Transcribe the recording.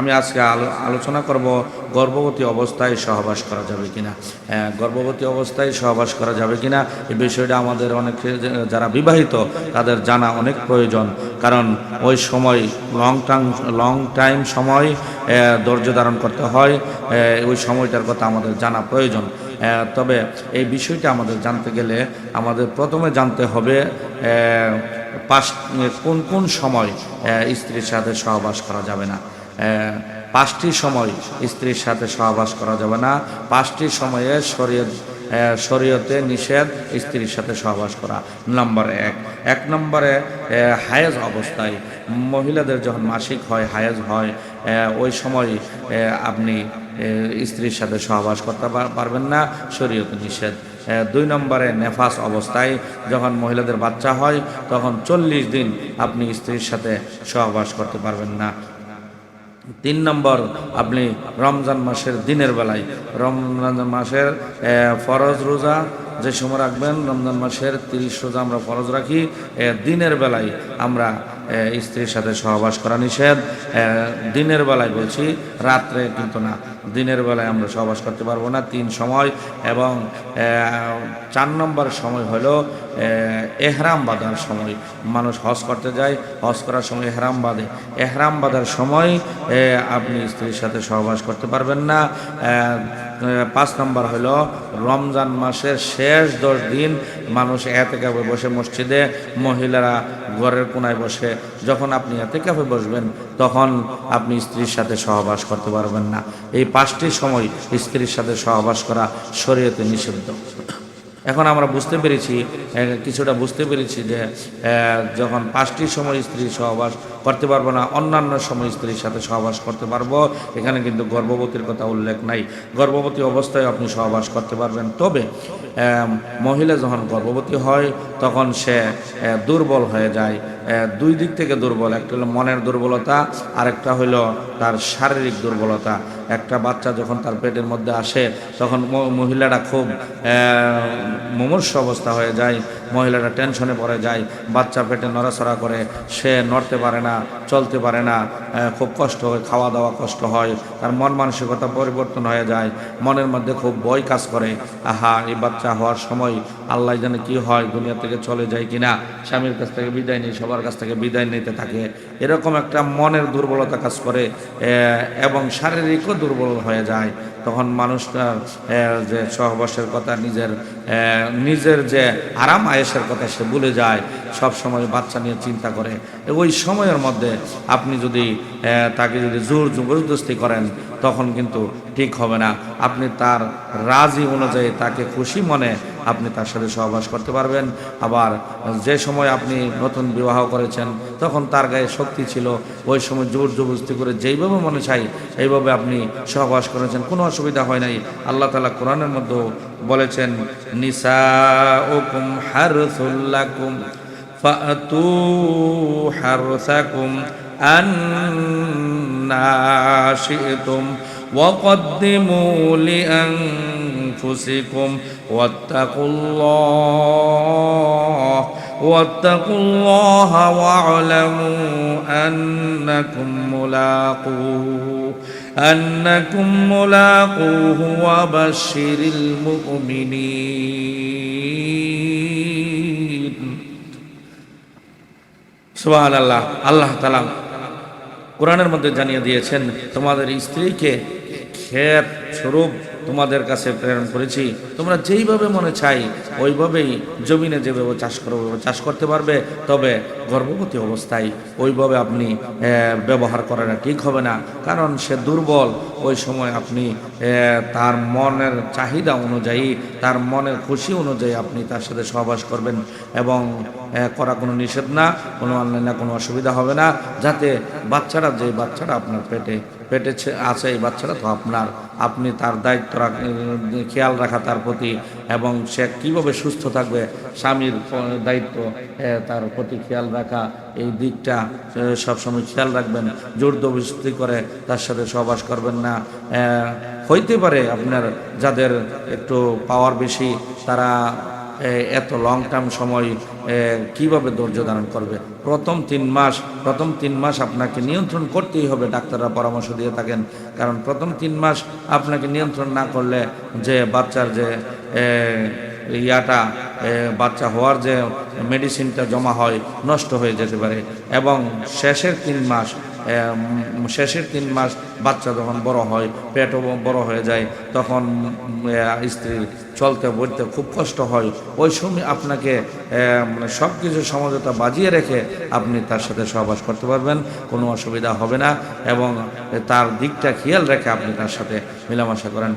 আমি আজকে আলো আলোচনা করব গর্ভবতী অবস্থায় সহবাস করা যাবে কিনা। গর্ভবতী অবস্থায় সহবাস করা যাবে কিনা এই বিষয়টা আমাদের অনেক যারা বিবাহিত, তাদের জানা অনেক প্রয়োজন। কারণ ওই সময় লং টাইম লং টাইম সময় ধৈর্য ধারণ করতে হয় ওই সময়টার কথা আমাদের জানা প্রয়োজন। তবে এই বিষয়টা আমাদের জানতে গেলে আমাদের প্রথমে জানতে হবে পাঁচ কোন কোন সময় স্ত্রীর সাথে সহবাস করা যাবে না। পাঁচটি সময় স্ত্রীর সাথে সহবাস করা যাবে না। পাঁচটি সময়ে শরীয়ত শরীয়তে নিষেধ স্ত্রীর সাথে সহবাস করা। নম্বর এক। এক নম্বরে হায়েজ অবস্থায়। মহিলাদের যখন মাসিক হয়, হায়েজ হয় ওই সময় আপনি স্ত্রীর সাথে সহবাস করতে পারবেন না। শরীয়ত নিষেধ। দুই নম্বরে, নেফাস অবস্থায় যখন মহিলাদের বাচ্চা হয়, তখন চল্লিশ দিন আপনি স্ত্রীর সাথে সহবাস করতে পারবেন না। তিন নম্বর আপনি রমজান মাসের দিনের বেলায় রমজান মাসের ফরজ রোজা যে সময় রাখবেন, রমজান মাসের তিরিশ রোজা আমরা ফরজ রাখি দিনের বেলায় আমরা স্ত্রীর সাথে সহবাস করা নিষেধ। দিনের বেলায় বলছি, রাত্রে কিন্তু না, দিনের বেলায় আমরা সহবাস করতে পারব না, তিন সময় এবং চার নম্বর সময় হলো এহরাম বাঁধার সময়। মানুষ হজ করতে যায়, হজ করার সময় এহরাম বাঁধে। এহরাম বাঁধার সময় আপনি স্ত্রীর সাথে সহবাস করতে পারবেন না পাঁচ নম্বর হলো, রমজান মাসের শেষ দশ দিন মানুষ এতে কাপে বসে মসজিদে, মহিলারা ঘরের কোনায় বসে, যখন আপনি এতে কাপে বসবেন, তখন আপনি স্ত্রীর সাথে সহবাস করতে পারবেন না। এই পাঁচটি সময় স্ত্রীর সাথে সহবাস করা শরীয়তে নিষিদ্ধ। এখন আমরা বুঝতে পেরেছি কিছুটা বুঝতে পেরেছি যে যখন পাঁচটি সময় স্ত্রী সহবাস করতে পারব না, অন্যান্য সময় স্ত্রীর সাথে সহবাস করতে পারব। এখানে কিন্তু গর্ভবতীর কথা উল্লেখ নাই। গর্ভবতী অবস্থায় আপনি সহবাস করতে পারবেন। তবে মহিলা যখন গর্ভবতী হয়, তখন সে দুর্বল হয়ে যায়। দুই দিক থেকে দুর্বল। একটা হলো মনের দুর্বলতা, আরেকটা হলো তার শারীরিক দুর্বলতা। একটা বাচ্চা যখন তার পেটের মধ্যে আসে, তখন মহিলাটা খুব মুমূর্ষ অবস্থা হয়ে যায়, মহিলাটা টেনশনে পড়ে যায়। বাচ্চা পেটে নড়াচড়া করে, সে নড়তে পারে না, চলতে পারে না খুব কষ্ট হয় খাওয়া দাওয়া কষ্ট হয়, তার মন মানসিকতা পরিবর্তন হয়ে যায়, মনের মধ্যে খুব ভয় কাজ করে। আহা, এই বাচ্চা হওয়ার সময় আল্লাহ জানে কি হয়, দুনিয়া থেকে চলে যায় কিনা, স্বামীর কাছ থেকে বিদায় নেই সবার কাছ থেকে বিদায় নিতে থাকে। এরকম একটা মনের দুর্বলতা কাজ করে এবং শারীরিকও দুর্বল হয়ে যায়। তখন মানুষটা যে সহবাসের কথা, নিজের নিজের যে আরাম, আয়েসের কথা সে ভুলে যায়, সব সময় বাচ্চা নিয়ে চিন্তা করে। ওই সময়ের মধ্যে আপনি যদি তাকে যদি জোর জবরদস্তি করেন, তখন কিন্তু ঠিক হবে না। আপনি তার রাজি অনুযায়ী তাকে খুশি মনে আপনি তার সাথে সহবাস করতে পারবেন আবার যে সময় আপনি নতুন বিবাহ করেছেন তখন তার গায়ে শক্তি ছিল ওই সময় জোর জবরদস্তি করে যেইভাবে মনে চাই এইভাবে আপনি সহবাস করেছেন কোনো অসুবিধা হয় নাই আল্লাহ তালা কোরআনের মধ্যে বলেছেন নিসা ওকুম হারসুল্লাকুম ফাতু হারসাকুম أنا شئتم وقدموا لأنفسكم واتقوا الله واتقوا الله واعلموا أنكم ملاقوه أنكم ملاقوه وبشر المؤمنين সুবাহ আল্লাহ আল্লাহ তালা কোরআনের মধ্যে জানিয়ে দিয়েছেন তোমাদের স্ত্রীকে ক্ষেত স্বরূপ তোমাদের কাছে প্রেরণ করেছি। তোমরা যেইভাবে মনে চাই, ওইভাবেই জমিনে যেভাবে চাষ করো, ওইভাবে চাষ করতে পারবে, তবে গর্ভবতী অবস্থায় ওইভাবে আপনি ব্যবহার করাটা ঠিক হবে না। কারণ সে দুর্বল, ওই সময় আপনি তার মনের চাহিদা অনুযায়ী, তার মনের খুশি অনুযায়ী আপনি তার সাথে সহবাস করবেন এবং করা কোনো নিষেধ না, কোনো অনলাইনে কোনো অসুবিধা হবে না, যাতে বাচ্চারা, যে বাচ্চাটা আপনার পেটে পেটে আছে এই বাচ্চাটা, তো আপনার, আপনি তার দায়িত্ব খেয়াল রাখা তার প্রতি এবং সে কীভাবে সুস্থ থাকবে, স্বামীর দায়িত্ব তার প্রতি খেয়াল রাখা, এই দিকটা সবসময় খেয়াল রাখবেন। জোর দবস্তি করে তার সাথে সহবাস করবেন না হইতে পারে আপনার যাদের একটু পাওয়ার বেশি, তারা এত লং টার্ম সময় কীভাবে ধৈর্য ধারণ করবে? প্রথম তিন মাস, প্রথম তিন মাস আপনাকে নিয়ন্ত্রণ করতেই হবে, ডাক্তাররা পরামর্শ দিয়ে থাকেন। কারণ প্রথম তিন মাস আপনাকে নিয়ন্ত্রণ না করলে যে বাচ্চার যে ইয়াটা বাচ্চা হওয়ার যে মেডিসিনটা জমা হয়, নষ্ট হয়ে যেতে পারে। এবং শেষের তিন মাস শেষের তিন মাস বাচ্চা যখন বড় হয়, পেটও বড় হয়ে যায়, তখন স্ত্রী চলতে, বলতে খুব কষ্ট হয়। ওই সময় আপনাকে সব কিছু সমঝোতা বাজিয়ে রেখে আপনি তার সাথে সহবাস করতে পারবেন, কোনো অসুবিধা হবে না এবং তার দিকটা খেয়াল রেখে আপনি তার সাথে মেলামেশা করেন।